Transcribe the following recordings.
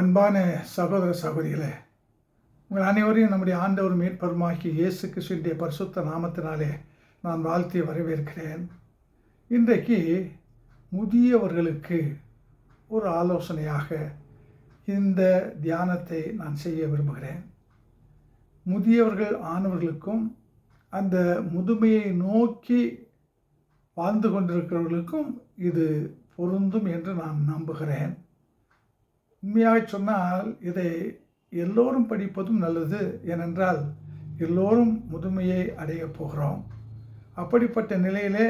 அன்பான சகோதர சகோதரிகளே உங்கள் அனைவரையும் நம்முடைய ஆண்டவர் மீட்பருமாகி இயேசு கிருஷ்ணனுடைய பரிசுத்த நாமத்தினாலே நான் வாழ்த்தி வரவேற்கிறேன். இன்றைக்கு முதியவர்களுக்கு ஒரு ஆலோசனையாக இந்த தியானத்தை நான் செய்ய விரும்புகிறேன். முதியவர்கள் ஆனவர்களுக்கும் அந்த முதுமையை நோக்கி வாழ்ந்து கொண்டிருக்கிறவர்களுக்கும் இது பொருந்தும் என்று நான் நம்புகிறேன். உண்மையாக சொன்னால் இதை எல்லோரும் படிப்பதும் நல்லது. ஏனென்றால் எல்லோரும் முதுமையை அடையப் போகிறோம். அப்படிப்பட்ட நிலையிலே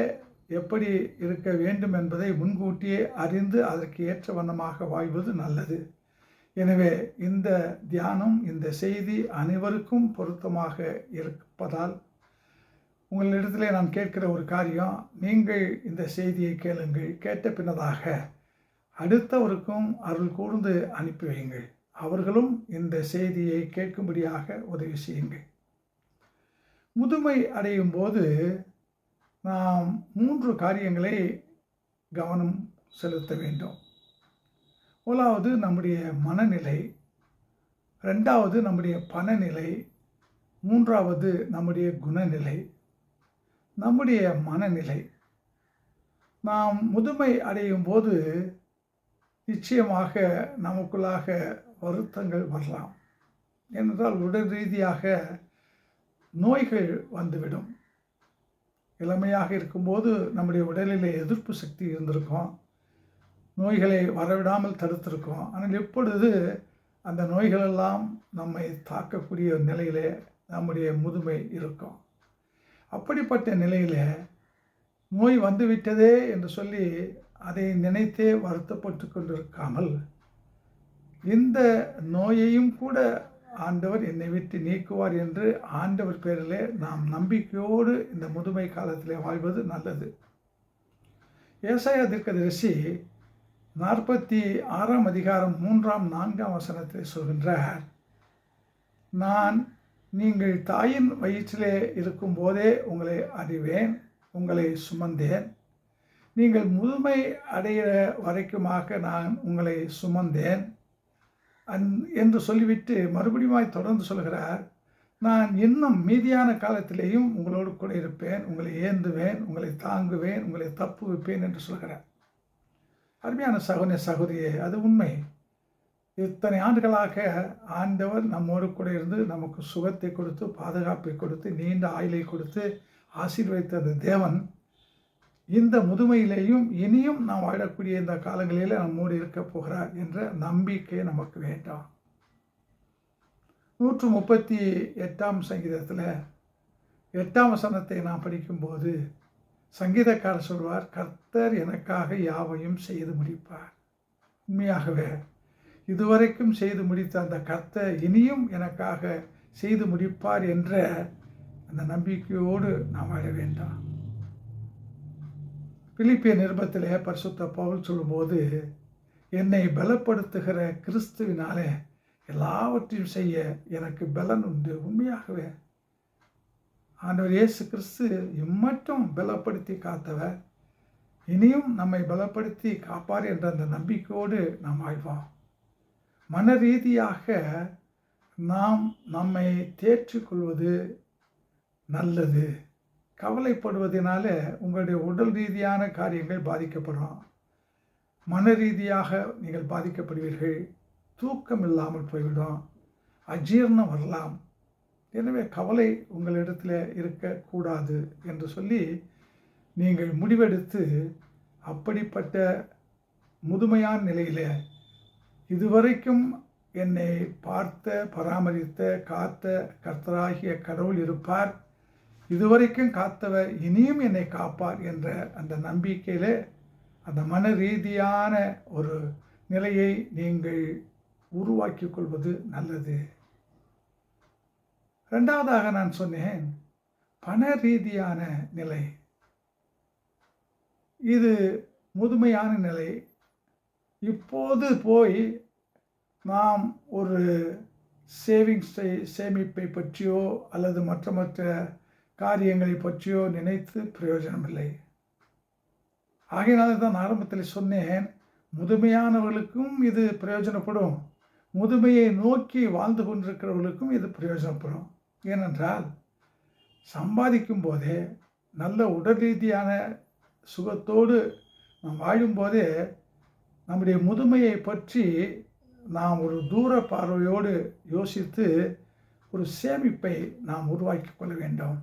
எப்படி இருக்க வேண்டும் என்பதை முன்கூட்டியே அறிந்து அதற்கு ஏற்ற வண்ணமாக வாழ்வது நல்லது. எனவே இந்த தியானம் இந்த செய்தி அனைவருக்கும் பொருத்தமாக இருப்பதால் உங்களிடத்திலே நான் கேட்கிற ஒரு காரியம் நீங்கள் இந்த செய்தியை கேளுங்கள். கேட்ட பின்னதாக அடுத்தவருக்கும் அருள் கூர்ந்து அனுப்பி வையுங்கள். அவர்களும் இந்த செய்தியை கேட்கும்படியாக உதவி செய்யுங்கள். முதுமை அடையும் போது நாம் மூன்று காரியங்களை கவனம் செலுத்த வேண்டும். முதலாவது நம்முடைய மனநிலை ரெண்டாவது நம்முடைய பணநிலை மூன்றாவது நம்முடைய குணநிலை நம்முடைய மனநிலை. நாம் முதுமை அடையும் போது நிச்சயமாக நமக்குள்ளாக வருத்தங்கள் வரலாம். ஏனென்றால் உடல் ரீதியாக நோய்கள் வந்துவிடும். இளமையாக இருக்கும்போது நம்முடைய உடலில் எதிர்ப்பு சக்தி இருந்திருக்கும். நோய்களை வரவிடாமல் தடுத்திருக்கோம். ஆனால் எப்பொழுது அந்த நோய்களெல்லாம் நம்மை தாக்கக்கூடிய நிலையிலே நம்முடைய முதுமை இருக்கும். அப்படிப்பட்ட நிலையில் நோய் வந்துவிட்டதே என்று சொல்லி அதை நினைத்தே வருத்தப்பட்டு கொண்டிருக்காமல் இந்த நோயையும் கூட ஆண்டவர் என்னை விட்டு நீக்குவார் என்று ஆண்டவர் பேரிலே நாம் நம்பிக்கையோடு இந்த முதுமை காலத்திலே வாழ்வது நல்லது. ஏசாய தீர்க்கதரிசி நாற்பத்தி ஆறாம் அதிகாரம் மூன்றாம் நான்காம் வசனத்தில் சொல்கின்றார் நான் நீங்கள் தாயின் வயிற்றிலே இருக்கும்போதே உங்களை அறிவேன் உங்களை சுமந்தேன். நீங்கள் முதுமை அடைகிற வரைக்குமாக நான் உங்களை சுமந்தேன். அந் என்று சொல்லிவிட்டு மறுபடியும் தொடர்ந்து சொல்கிறார் நான் இன்னும் மீதியான காலத்திலேயும் உங்களோடு கூட இருப்பேன் உங்களை ஏந்துவேன் உங்களை தாங்குவேன் உங்களை தப்பு வைப்பேன் என்று சொல்கிறார். அருமையான சகோதர சகோதரியே அது உண்மை. இத்தனை ஆண்டுகளாக ஆண்டவர் நம்மோடு கூட இருந்து நமக்கு சுகத்தை கொடுத்து பாதுகாப்பை கொடுத்து நீண்ட ஆயுளை கொடுத்து ஆசீர்வதித்த தேவன் இந்த முதுமையிலேயும் இனியும் நாம் வாழக்கூடிய இந்த காலங்களில் நம்மோடு இருக்க போகிறார் என்ற நம்பிக்கை நமக்கு வேண்டாம். நூற்று முப்பத்தி எட்டாம் சங்கீதத்தில் எட்டாம் வசனத்தை நாம் படிக்கும்போது சங்கீதக்காரர் சொல்வார் கர்த்தர் எனக்காக யாவையும் செய்து முடிப்பார். உண்மையாகவே இதுவரைக்கும் செய்து முடித்த அந்த கர்த்தர் இனியும் எனக்காக செய்து முடிப்பார் என்ற அந்த நம்பிக்கையோடு நாம் வாழ வேண்டாம். பிலிப்பிய நிருபத்திலே பரிசுத்த பவுல் சொல்லும்போது என்னை பலப்படுத்துகிற கிறிஸ்துவினாலே எல்லாவற்றையும் செய்ய எனக்கு பலன் உண்டு உண்மையாகவே. ஆண்டவர் இயேசு கிறிஸ்து இம்மட்டும் பலப்படுத்தி காத்தவர். இனியும் நம்மை பலப்படுத்தி காப்பார் என்ற அந்த நம்பிக்கையோடு நாம் வாழ்வோம் மன ரீதியாக நாம் நம்மை தேற்றிக்கொள்வது நல்லது. கவலைப்படுவதனால உங்களுடைய உடல் ரீதியான காரியங்கள் பாதிக்கப்படும். மன ரீதியாக நீங்கள் பாதிக்கப்படுவீர்கள். தூக்கம் இல்லாமல் போய்விடும். அஜீர்ணம் வரலாம். எனவே கவலை உங்களிடத்தில் இருக்கக்கூடாது என்று சொல்லி நீங்கள் முடிவெடுத்து அப்படிப்பட்ட முதுமையான நிலையில் இதுவரைக்கும் என்னை பார்த்த பராமரித்த காத்த கர்த்தராகிய கடவுள் இருப்பார். இதுவரைக்கும் காத்தவர் இனியும் என்னை காப்பார் என்ற அந்த நம்பிக்கையில் அந்த மன ரீதியான ஒரு நிலையை நீங்கள் உருவாக்கி கொள்வது நல்லது. ரெண்டாவதாக நான் சொன்னேன் பண ரீதியான நிலை. இது முதுமையான நிலை. இப்போது போய் நாம் ஒரு சேவிங்ஸை சேமிப்பை பற்றியோ அல்லது மற்ற மற்ற காரியங்களை பற்றியோ நினைத்து பிரயோஜனம் இல்லை ஆகையினால தான் ஆரம்பத்தில் சொன்னேன் முதுமையானவர்களுக்கும் இது பிரயோஜனப்படும். முதுமையை நோக்கி வாழ்ந்து கொண்டிருக்கிறவர்களுக்கும் இது பிரயோஜனப்படும். ஏனென்றால் சம்பாதிக்கும் போதே நல்ல உடல் ரீதியான சுகத்தோடு நாம் வாழும்போதே நம்முடைய முதுமையை பற்றி நாம் ஒரு தூர பார்வையோடு யோசித்து ஒரு சேமிப்பை நாம் உருவாக்கி கொள்ள வேண்டும்.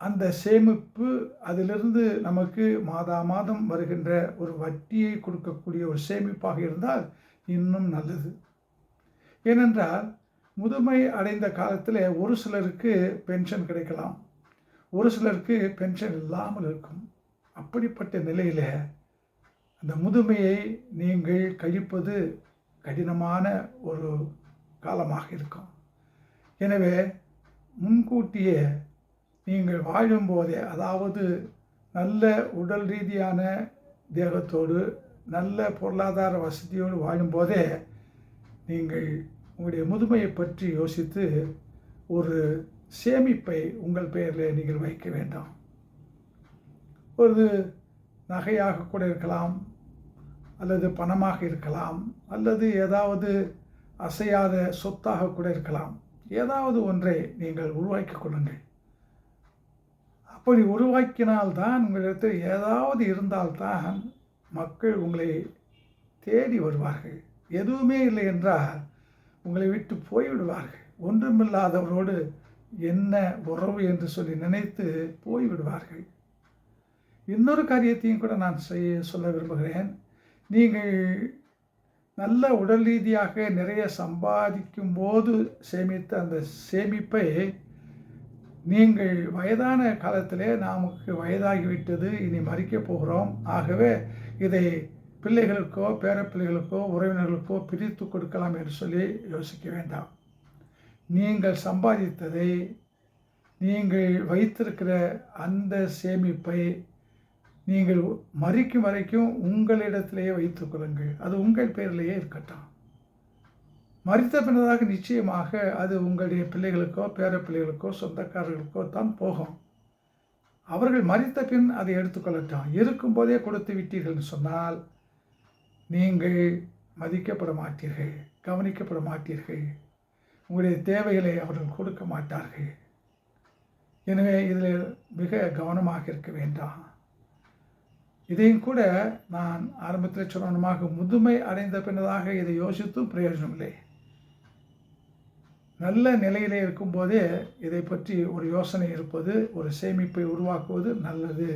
அந்த சேமிப்பு அதிலிருந்து நமக்கு மாதா மாதம் வருகின்ற ஒரு வட்டியை கொடுக்கக்கூடிய ஒரு சேமிப்பாக இருந்தால் இன்னும் நல்லது. ஏனென்றால் முதுமை அடைந்த காலத்தில் ஒரு சிலருக்கு பென்ஷன் கிடைக்கலாம். ஒரு சிலருக்கு பென்ஷன் இல்லாமல் இருக்கும். அப்படிப்பட்ட நிலையில் அந்த முதுமையை நீங்கள் கழிப்பது கடினமான ஒரு காலமாக இருக்கும். எனவே முன்கூட்டியே நீங்கள் வாழும்போதே அதாவது நல்ல உடல் ரீதியான தேகத்தோடு நல்ல பொருளாதார வசதியோடு வாழும்போதே நீங்கள் உங்களுடைய முதுமையை பற்றி யோசித்து ஒரு சேமிப்பை உங்கள் பெயரில் நீங்கள் வைக்க வேண்டாம். ஒரு நகையாக கூட இருக்கலாம் அல்லது பணமாக இருக்கலாம் அல்லது ஏதாவது அசையாத சொத்தாக கூட இருக்கலாம். ஏதாவது ஒன்றை நீங்கள் உருவாக்கி கொள்ளுங்கள். அப்படி உருவாக்கினால்தான் உங்களிடத்தில் ஏதாவது இருந்தால்தான் மக்கள் உங்களை தேடி வருவார்கள். எதுவுமே இல்லை என்றால் உங்களை விட்டு போய்விடுவார்கள். ஒன்றுமில்லாதவரோடு என்ன உறவு என்று சொல்லி நினைத்து போய்விடுவார்கள். இன்னொரு காரியத்தையும் கூட நான் செய்ய சொல்ல விரும்புகிறேன். நீங்கள் நல்ல உடல் ரீதியாக நிறைய சம்பாதிக்கும் போது சேமித்த அந்த சேமிப்பை நீங்கள் வயதான காலத்திலே நமக்கு வயதாகிவிட்டது இனி மறிக்கப் போகிறோம். ஆகவே இதை பிள்ளைகளுக்கோ பேரப்பிள்ளைகளுக்கோ உறவினர்களுக்கோ பிரித்து கொடுக்கலாம் என்று சொல்லி யோசிக்க வேண்டாம். நீங்கள் சம்பாதித்ததை நீங்கள் வைத்திருக்கிற அந்த சேமிப்பை நீங்கள் மறிக்கும் வரைக்கும் உங்களிடத்திலேயே வைத்துக் கொள்ளுங்கள். அது உங்கள் பேரிலேயே இருக்கட்டும். மறித்த பின்னதாக நிச்சயமாக அது உங்களுடைய பிள்ளைகளுக்கோ பேர பிள்ளைகளுக்கோ சொந்தக்காரர்களுக்கோ தான் போகும். அவர்கள் மறித்த பின் அதை எடுத்துக்கொள்ளட்டும். இருக்கும்போதே கொடுத்து விட்டீர்கள் சொன்னால் நீங்கள் மதிக்கப்பட மாட்டீர்கள் கவனிக்கப்பட மாட்டீர்கள். உங்களுடைய தேவைகளை அவர்கள் கொடுக்க மாட்டார்கள். எனவே இதில் மிக கவனமாக இருக்க வேண்டாம். இதையும் கூட நான் ஆரம்பத்தில் சொன்னமாக முதுமை அடைந்த பின்னதாக இதை யோசித்தும் பிரயோஜனம் இல்லை நல்ல நிலையிலே இருக்கும்போதே இதை பற்றி ஒரு யோசனை இருப்பது ஒரு சேமிப்பை உருவாக்குவது நல்லது.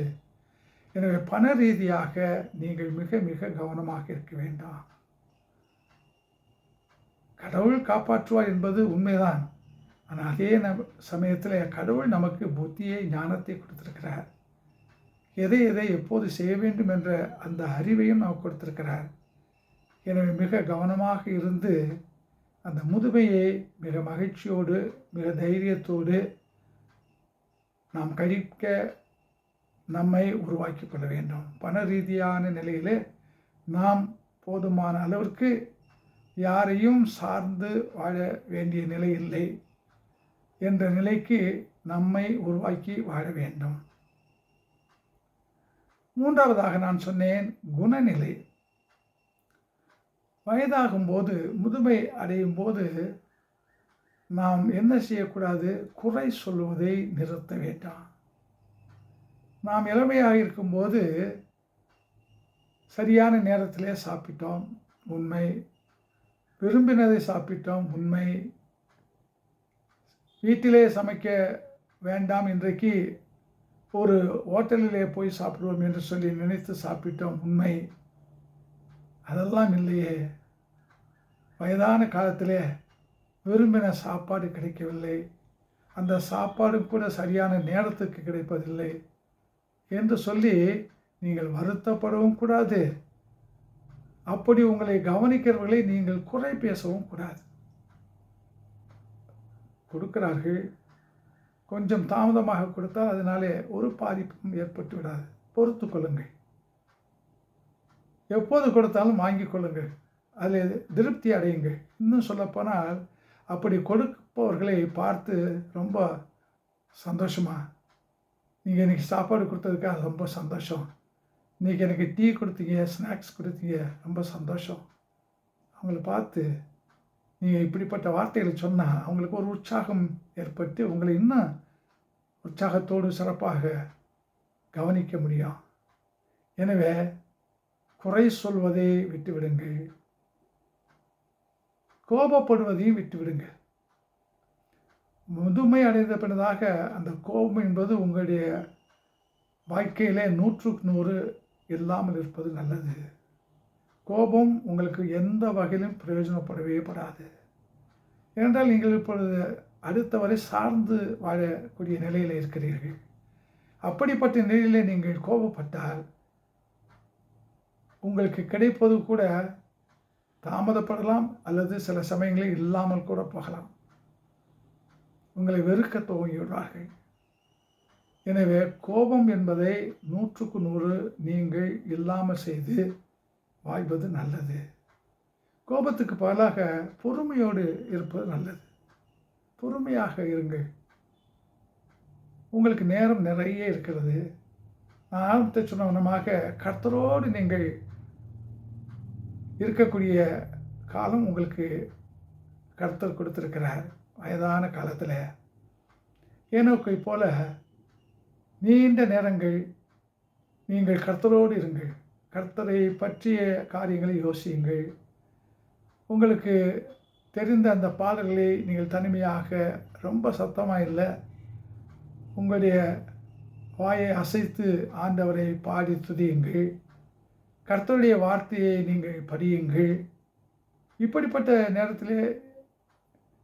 எனவே பண ரீதியாக நீங்கள் மிக மிக கவனமாக இருக்க வேண்டாம். கடவுள் காப்பாற்றுவார் என்பது உண்மைதான். ஆனால் அதே ந சமயத்தில் கடவுள் நமக்கு புத்தியை ஞானத்தை கொடுத்துருக்கிறார். எதை எதை எப்போது செய்ய வேண்டும் என்ற அந்த அறிவையும் நமக்கு கொடுத்துருக்கிறார். எனவே மிக கவனமாக இருந்து அந்த முதுமையை மிக மகிழ்ச்சியோடு மிக தைரியத்தோடு நாம் கழிக்க நம்மை உருவாக்கி கொள்ள வேண்டும். பண ரீதியான நிலையில் நாம் போதுமான அளவிற்கு யாரையும் சார்ந்து வாழ வேண்டிய நிலை இல்லை என்ற நிலைக்கு நம்மை உருவாக்கி வாழ வேண்டும். மூன்றாவதாக நான் சொன்னேன் குணநிலை. வயதாகும் போது முதுமை அடையும் போது நாம் என்ன செய்யக்கூடாது? குறை சொல்வதை நிறுத்த வேண்டாம். நாம் இளமையாக இருக்கும்போது சரியான நேரத்திலே சாப்பிட்டோம் உண்மை. விரும்பினதை சாப்பிட்டோம் உண்மை. வீட்டிலே சமைக்க வேண்டாம் இன்றைக்கு. ஒரு ஹோட்டலிலே போய் சாப்பிடுவோம் என்று சொல்லி நினைத்து சாப்பிட்டோம் உண்மை. அதெல்லாம் இல்லையே. வயதான காலத்திலே விரும்பின சாப்பாடு கிடைக்கவில்லை. அந்த சாப்பாடும் கூட சரியான நேரத்துக்கு கிடைப்பதில்லை என்று சொல்லி நீங்கள் வருத்தப்படவும் கூடாது. அப்படி உங்களை கவனிக்கிறவர்களை நீங்கள் குறை பேசவும் கூடாது. கொடுக்கிறார்கள். கொஞ்சம் தாமதமாக கொடுத்தால் அதனாலே ஒரு பாதிப்பும் ஏற்பட்டு விடாது பொறுத்து கொள்ளுங்கள். எப்போது கொடுத்தாலும் வாங்கி கொள்ளுங்கள். அதில் திருப்தி அடையுங்கள். இன்னும் சொல்லப்போனால் அப்படி கொடுப்பவர்களை பார்த்து ரொம்ப சந்தோஷமாக நீங்கள் இன்றைக்கி சாப்பாடு கொடுத்ததுக்காக ரொம்ப சந்தோஷம். இன்றைக்கி எனக்கு டீ கொடுத்தீங்க ஸ்நாக்ஸ் கொடுத்தீங்க ரொம்ப சந்தோஷம். அவங்கள பார்த்து நீங்கள் இப்படிப்பட்ட வார்த்தைகளை சொன்னால் அவங்களுக்கு ஒரு உற்சாகம் ஏற்பட்டு உங்களை இன்னும் உற்சாகத்தோடு சிறப்பாக கவனிக்க முடியும். எனவே குறை சொல்வதை விட்டுவிடுங்கள். கோபப்படுவதையும் விட்டுவிடுங்கள். முதுமை அடைந்த பின்னதாக அந்த கோபம் என்பது உங்களுடைய வாழ்க்கையிலே நூற்றுக்கு நூறு இல்லாமல் இருப்பது நல்லது. கோபம் உங்களுக்கு எந்த வகையிலும் பிரயோஜனப்படவே படாது. ஏனென்றால் நீங்கள் இப்பொழுது அடுத்தவரை சார்ந்து வாழக்கூடிய நிலையில் இருக்கிறீர்கள். அப்படிப்பட்ட நிலையில் நீங்கள் கோபப்பட்டால் உங்களுக்கு கிடைப்பது கூட தாமதப்படலாம் அல்லது சில சமயங்களில் இல்லாமல் கூட போகலாம். உங்களை வெறுக்க துவங்கிவிடுவார்கள். எனவே கோபம் என்பதை நூற்றுக்கு நூறு நீங்கள் இல்லாமல் செய்து வாய்ப்பது நல்லது. கோபத்துக்கு பதிலாக பொறுமையோடு இருப்பது நல்லது. பொறுமையாக இருங்கள். உங்களுக்கு நேரம் நிறைய இருக்கிறது. நான் ஆரம்பத்தை சொன்னவனமாக கர்த்தரோடு நீங்கள் இருக்கக்கூடிய காலம் உங்களுக்கு கர்த்தர் கொடுத்துருக்கிறார். வயதான காலத்தில் ஏனோக்கை போல நீண்ட நேரங்கள் நீங்கள் கர்த்தரோடு இருங்கள். கர்த்தரை பற்றிய காரியங்களை யோசியுங்கள். உங்களுக்கு தெரிந்த அந்த பாடல்களை நீங்கள் தனிமையாக ரொம்ப சத்தமாக இல்லை. உங்களுடைய வாயை அசைத்து ஆண்டவரை பாடி துதியுங்கள். கர்த்தருடைய வார்த்தையை நீங்கள் படியுங்கள். இப்படிப்பட்ட நேரத்தில்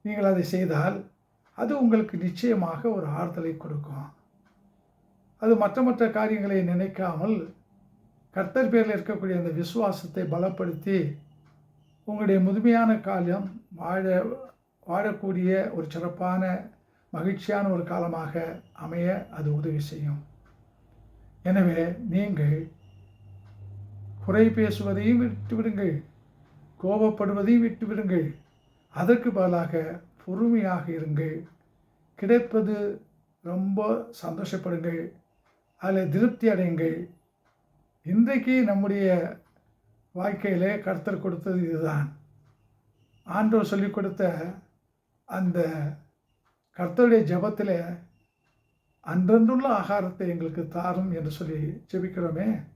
நீங்கள் அதை செய்தால் அது உங்களுக்கு நிச்சயமாக ஒரு ஆறுதலை கொடுக்கும். அது மற்ற மற்ற காரியங்களை நினைக்காமல் கர்த்தர் பேரில் இருக்கக்கூடிய அந்த விசுவாசத்தை பலப்படுத்தி உங்களுடைய முதுமையான காலம் வாழ வாழக்கூடிய ஒரு சிறப்பான மகிழ்ச்சியான ஒரு காலமாக அமைய அது உதவி செய்யும். எனவே நீங்கள் குறை பேசுவதையும் விட்டுவிடுங்கள் கோபப்படுவதையும் விட்டுவிடுங்கள் அதற்கு பதிலாக பொறுமையாக இருங்கள். கிடைப்பது ரொம்ப சந்தோஷப்படுங்கள். அதில் திருப்தி அடையுங்கள். இன்றைக்கு நம்முடைய வாழ்க்கையில் கர்த்தர் கொடுத்தது இதுதான். ஆண்டோர் சொல்லிக் கொடுத்த அந்த கர்த்தருடைய ஜபத்தில் அன்றன்றுள்ள ஆகாரத்தை எங்களுக்கு தாரும் என்று சொல்லி ஜெபிக்கிறோமே.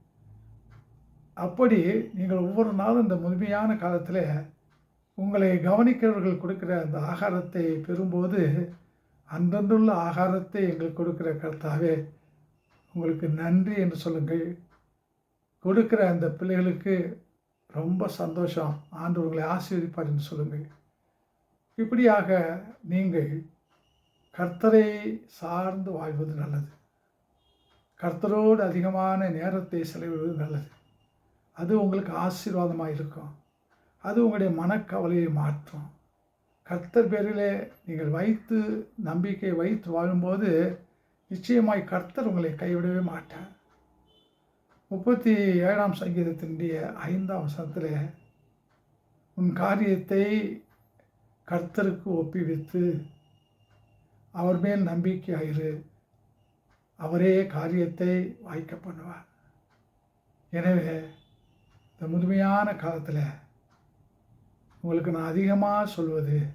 அப்படி நீங்கள் ஒவ்வொரு நாளும் இந்த முழுமையான காலத்தில் உங்களை கவனிக்கிறவர்கள் கொடுக்குற அந்த ஆகாரத்தை பெறும்போது அன்றன்றுள்ள ஆகாரத்தை எங்களுக்கு கொடுக்குற கர்த்தாவே உங்களுக்கு நன்றி என்று சொல்லுங்கள். கொடுக்குற அந்த பிள்ளைகளுக்கு ரொம்ப சந்தோஷம். ஆண்டு உங்களை ஆசீர்வதிப்பார் என்று சொல்லுங்கள். இப்படியாக நீங்கள் கர்த்தரை சார்ந்து வாழ்வது நல்லது. கர்த்தரோடு அதிகமான நேரத்தை செலவிடுவது நல்லது. அது உங்களுக்கு ஆசீர்வாதமாக இருக்கும். அது உங்களுடைய மனக்கவலையை மாற்றும். கர்த்தர் பேரிலே நீங்கள் வைத்து நம்பிக்கை வைத்து வாழும்போது நிச்சயமாய் கர்த்தர் உங்களை கைவிடவே மாட்டார். முப்பத்தி ஏழாம் சங்கீதத்தினுடைய ஐந்தாம் வசனத்தில் உன் காரியத்தை கர்த்தருக்கு ஒப்பிவித்து அவர் மேல் நம்பிக்கையாயிரு அவரே காரியத்தை வாய்க்க பண்ணுவார். எனவே இந்த முதுமையான காலத்தில் உங்களுக்கு நான் அதிகமாக சொல்வது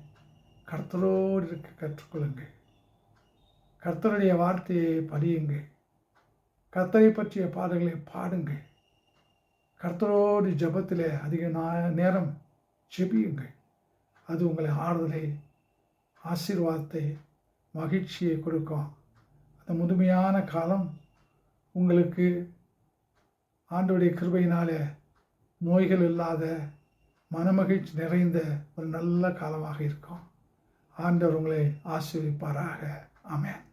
கர்த்தரோடு இருக்க கற்றுக்கொள்ளுங்கள். கர்த்தருடைய வார்த்தையை படியுங்கள். கர்த்தரை பற்றிய பாடல்களை பாடுங்கள். கர்த்தரோடு ஜபத்தில் அதிக நேரம் ஜெபியுங்கள். அது உங்களை ஆறுதலை ஆசீர்வாதத்தை மகிழ்ச்சியை கொடுக்கும். அந்த முதுமையான காலம் உங்களுக்கு ஆண்டோடைய கிருபையினாலே நோய்கள் இல்லாத மனமகிழ்ச்சி நிறைந்த ஒரு நல்ல காலமாக இருக்கும். ஆண்டவர் உங்களை ஆசீர்விப்பாராக. அமேன்